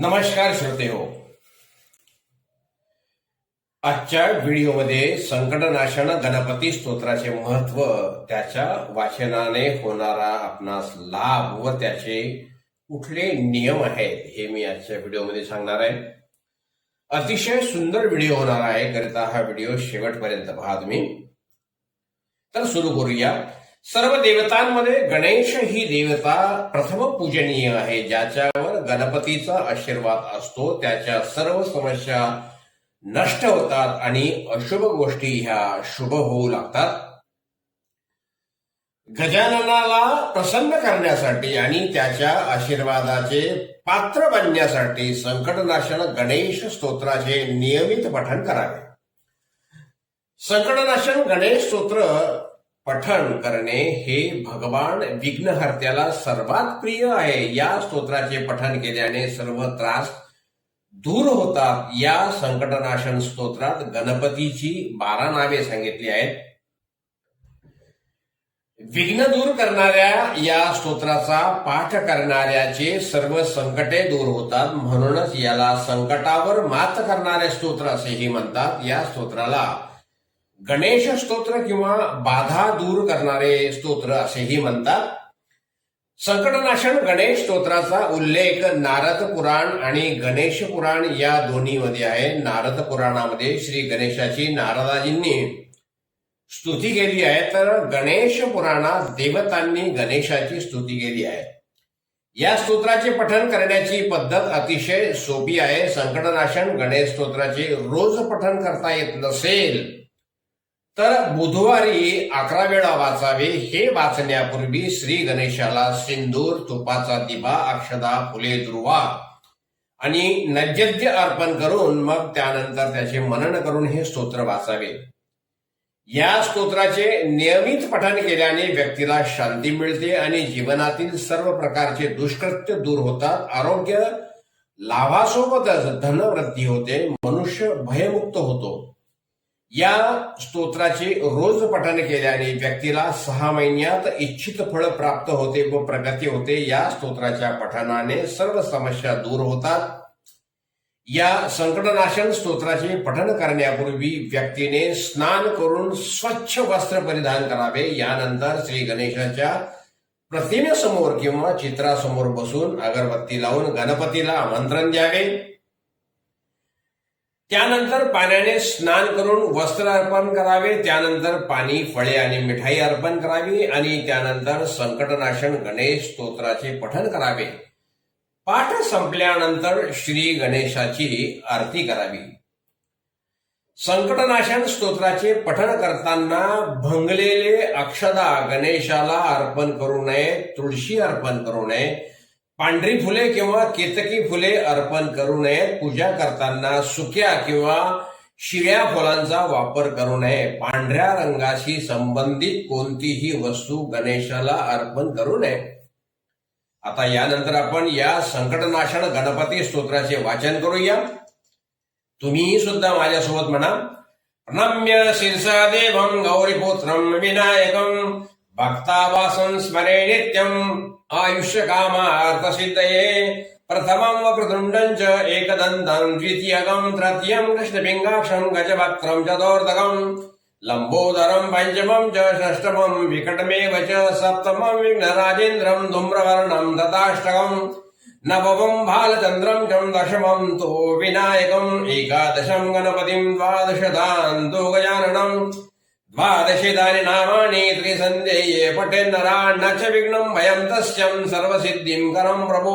नमस्कार श्रोते हो. आजच्या व्हिडिओमध्ये संकटनाशन गणपती स्तोत्राचे महत्त्व त्याच्या वाचनाने होणारा आपणास लाभ व त्याचे कुठले नियम आहेत हे मी आजच्या व्हिडिओमध्ये सांगणार आहे. अतिशय सुंदर व्हिडिओ होणार आहे करिता हा व्हिडिओ शेवटपर्यंत पहा तुम्ही. तर सुरू करूया. सर्व देवतांमध्ये गणेश ही देवता प्रथम पूजनीय आहे. ज्याच्यावर गणपतीचा आशीर्वाद असतो त्याच्या सर्व समस्या नष्ट होतात आणि अशुभ गोष्टी ह्या शुभ होऊ लागतात. गजाननाला प्रसन्न करण्यासाठी आणि त्याच्या आशीर्वादाचे पात्र बनण्यासाठी संकटनाशन गणेश स्तोत्राचे नियमित पठण करावे. संकटनाशन गणेश स्तोत्र पठण करणे हे भगवान विघ्नहर्त्याला सर्वात प्रिय आहे. या स्तोत्राचे पठण केल्याने सर्व त्रास दूर होतात. या संकटनाशन स्तोत्रात गणपतीची बारा नावे सांगितली आहेत. विघ्न दूर करणाऱ्या या स्तोत्राचा पाठ करणाऱ्याचे सर्व संकटे दूर होतात. म्हणूनच याला संकटावर मात करणारे स्तोत्र असेही म्हणतात. या स्तोत्राला गणेश स्तोत्र किंवा बाधा दूर करणारे स्तोत्र असेही म्हणतात. संकटनाशन गणेश स्तोत्राचा उल्लेख नारद पुराण आणि गणेश पुराण या दोन्हीमध्ये आहे. नारद पुराणामध्ये श्री गणेशाची नारदाजींनी स्तुती केली आहे. तर गणेश पुराणात देवतांनी गणेशाची स्तुती केली आहे. या स्तोत्राचे पठण करण्याची पद्धत अतिशय सोपी आहे. संकटनाशन गणेश स्तोत्राचे रोज पठण करता येत नसेल तर बुधवारी अकरा वेळा वाचावे हे वाचण्यापूर्वी श्री गणेशाला सिंदूर तुपाचा दिवा अक्षदा फुले दुर्वा आणि नैवेद्य अर्पण करून मग त्यानंतर त्याचे मनन करून हे स्तोत्र वाचावे. या स्तोत्राचे नियमित पठण केल्याने व्यक्तीला शांती मिळते आणि जीवनातील सर्व प्रकारचे दुष्कृत्य दूर होतात. आरोग्य लाभासोबतच धनवृद्धी होते. मनुष्य भयमुक्त होतो. या स्तोत्राचे रोज पठण केल्याने व्यक्तीला सहा महिन्यात इच्छित फळ प्राप्त होते व प्रगती होते. या स्तोत्राच्या पठणाने सर्व समस्या दूर होतात. या संकटनाशन स्तोत्राचे पठण करण्यापूर्वी व्यक्तीने स्नान करून स्वच्छ वस्त्र परिधान करावे. यानंतर श्री गणेशाच्या प्रतिमेसमोर किंवा चित्रासमोर बसून अगरबत्ती लावून गणपतीला आमंत्रण द्यावे. त्यानंतर पाण्याने स्नान करून वस्त्र अर्पण करावे त्यानंतर पाणी फळे आणि मिठाई अर्पण करावी आणि त्यानंतर संकटनाशन गणेश स्तोत्राचे पठण करावे. पाठ संपल्यानंतर श्री गणेशाची आरती करावी. संकटनाशन स्तोत्राचे पठण करताना भंगलेले अक्षदा गणेशाला अर्पण करू नये तुळशी अर्पण करू नये पांढरी फुले किंवा केतकी फुले अर्पण करू नयेत पूजा करताना सुक्या किंवा शिळ्या फुलांचा वापर करू नये. पांढऱ्या रंगाशी संबंधित कोणतीही वस्तू गणेशाला अर्पण करू नये. आता यानंतर आपण या संकटनाशन गणपती स्तोत्राचे वाचन करूया. तुम्हीही सुद्धा माझ्यासोबत म्हणा. प्रणम्य शिरसा देवं गौरीपुत्रं विनायकं भक्तावासं स्मरे नित्यम् आयुष्य कामार्थसिद्धये प्रथमं वक्रतुण्डं च एकदन्तं द्वितीयकं तृतीयं कृष्णपिङ्गाक्षं गजवक्त्रं चतुर्दकं लम्बोदरं पञ्चमं च षष्ठमं विकटमेव च सप्तमं विघ्नराजेन्द्रं धूम्रवर्णं दताष्टकं नवमं भालचन्द्रं च दशमं तु विनायकम् एकादशं गणपतिं द्वादशदान्तु गजाननम् द्वादशितानि नामानि त्रिसन्ध्येये पठेन्नरा च विघ्नम् भयं तस्यम् सर्वसिद्धिं करम् प्रभो।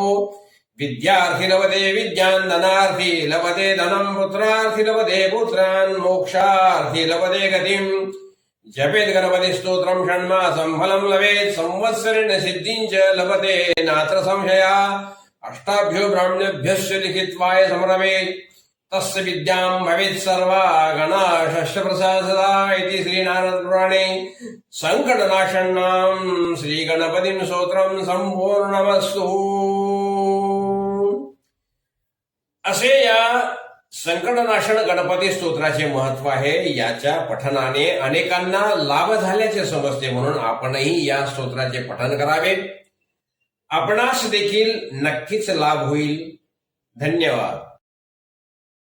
विद्यार्थि लभते विद्यान् धनार्थि लभते धनं पुत्रार्थी लभते पुत्रान् मोक्षार्थि लभते गतिम्। जपेत् गणपति स्तोत्रं षण्मासं फलं लभेत् संवत्सरेण सिद्धिम् च लभते नात्र संशया। अष्टाभ्यो ब्राह्मणेभ्यश्च लिखित्वाय समरवेत् तस्य विद्यां भवेत् सर्वा गणाशस्य इति श्रीनारदपुराणे सङ्कटनाशन्नां श्रीगणपतिं स्तोत्रं सम्पूर्णमस्तु। असे या संकटनाशन गणपती स्तोत्राचे महत्त्व आहे याच्या पठनाने अनेकांना लाभ झाल्याचे समजते म्हणून आपणही या स्तोत्राचे पठन करावे. आपणास देखील नक्कीच लाभ होईल. धन्यवाद.